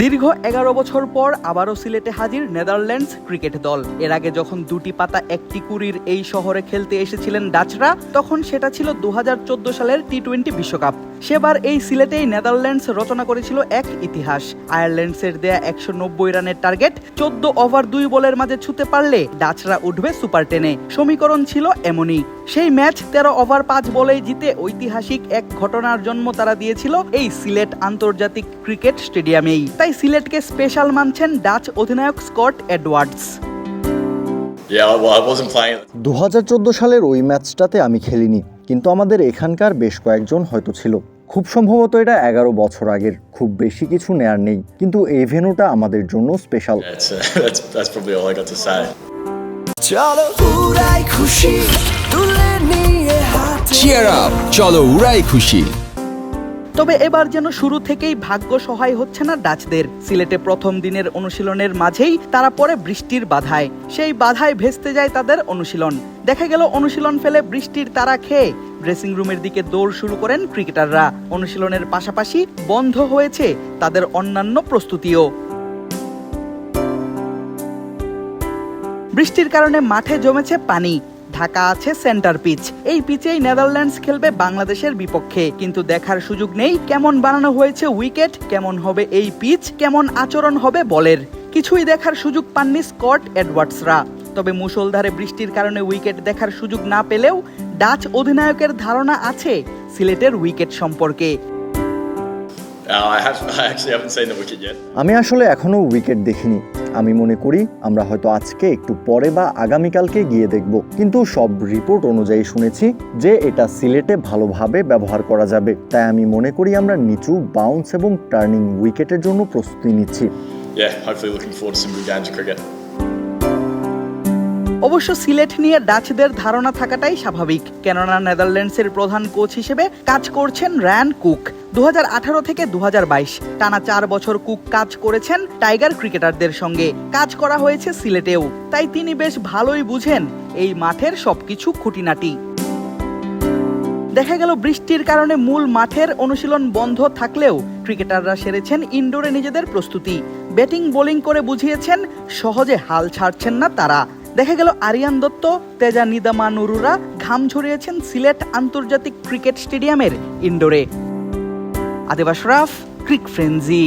দীর্ঘ এগারো বছর পর আবারও সিলেটে হাজির নেদারল্যান্ডস ক্রিকেট দল। এর আগে যখন দুটি পাতা একটি কুড়ির এই শহরে খেলতে এসেছিলেন ডাচরা, তখন সেটা ছিল দু হাজার চোদ্দ সালের টি টোয়েন্টি বিশ্বকাপ। সেবার এই সিলেটেই নেদারল্যান্ডস রচনা করেছিল এক ইতিহাস। আয়ারল্যান্ডসের দেয়া একশো নব্বই রানের টার্গেট চোদ্দ ওভার দুই বলের মাঝে ছুতে পারলে ডাচরা উঠবে সুপার টেনে। সমীকরণ ছিল এমনই। সেই ম্যাচ তেরো ওভার পাঁচ বলেই জিতে ঐতিহাসিক এক ঘটনার জন্ম তারা দিয়েছিল এই সিলেট আন্তর্জাতিক ক্রিকেট স্টেডিয়ামেই। তাই সিলেটকে স্পেশাল মানছেন ডাচ অধিনায়ক স্কট এডওয়ার্ডস. দু সালের ওই ম্যাচটাতে আমি খেলিনি কিন্তু আমাদের এখানকার বেশ কয়েকজন হয়তো ছিল। খুব সম্ভবত এটা এগারো বছর আগের খুব বেশি কিছু নেয়ার নেই কিন্তু এই ভেনুটা আমাদের জন্য স্পেশাল। Uh. চলো উড়াই খুশি তুলে নিয়ে হাতে চলো উড়াই খুশি। তবে এবার যেন শুরু থেকেই ভাগ্য সহায় হচ্ছে না ডাচদের। সিলেটে প্রথম দিনের অনুশীলনের মাঝেই তারা পড়ে বৃষ্টির বাধায়। সেই বাধায় ভেস্তে যায় তাদের অনুশীলন। দেখা গেল অনুশীলন ফেলে বৃষ্টির তারা খেয়ে। ড্রেসিং রুমের দিকে দৌড় শুরু করেন ক্রিকেটাররা। অনুশীলনের পাশাপাশি বন্ধ হয়েছে তাদের অন্যান্য প্রস্তুতিও। বৃষ্টির কারণে মাঠে জমেছে পানি। ঢাকা আছে সেন্টার পিচ এই পিচেই নেদারল্যান্ডস খেলবে বাংলাদেশের বিপক্ষে। কিন্তু দেখার সুযোগ নেই কেমন বানানো হয়েছে উইকেট কেমন হবে এই পিচ কেমন আচরণ হবে বলের। কিছুই দেখার সুযোগ পাননি স্কট এডওয়ার্ডসরা। তবে মুষলধারে বৃষ্টির কারণে উইকেট দেখার সুযোগ না পেলেও ডাচ অধিনায়কের ধারণা আছে সিলেটের উইকেট সম্পর্কে। আমি আসলে এখনও উইকেট দেখিনি। আমি মনে করি আমরা হয়তো আজকে একটু পরে বা আগামীকালকে গিয়ে দেখব। কিন্তু সব রিপোর্ট অনুযায়ী শুনেছি যে এটা সিলেটে ভালোভাবে ব্যবহার করা যাবে। তাই আমি মনে করি আমরা নিচু বাউন্স এবং টার্নিং উইকেটের জন্য প্রস্তুতি নিচ্ছি। Yeah, hopefully looking forward to some good games of cricket. অবশ্য সিলেট নিয়ে ডাচদের ধারণা থাকাটাই স্বাভাবিক। কেননা নেদারল্যান্ডসের প্রধান কোচ হিসেবে কাজ করছেন র্যান কুক। দু হাজার আঠারো থেকে দু হাজার বাইশ, টানা চার বছর কুক কাজ করেছেন টাইগার ক্রিকেটারদের সঙ্গে। কাজ করা হয়েছে সিলেটেও, তাই তিনি বেশ ভালোই বুঝেন এই মাঠের সবকিছু খুঁটিনাটি। দেখা গেল বৃষ্টির কারণে মূল মাঠের অনুশীলন বন্ধ থাকলেও ক্রিকেটাররা সেরেছেন ইনডোরে নিজেদের প্রস্তুতি। ব্যাটিং বোলিং করে বুঝিয়েছেন, সহজে হাল ছাড়ছেন না তারা। দেখা গেল আরিয়ান দত্ত, তেজা নিদামা নুরুরা ঘাম ঝরিয়েছেন সিলেট আন্তর্জাতিক ক্রিকেট স্টেডিয়ামের ইন্ডোরে আদেব আশরাফ ক্রিক ফ্রেন্জি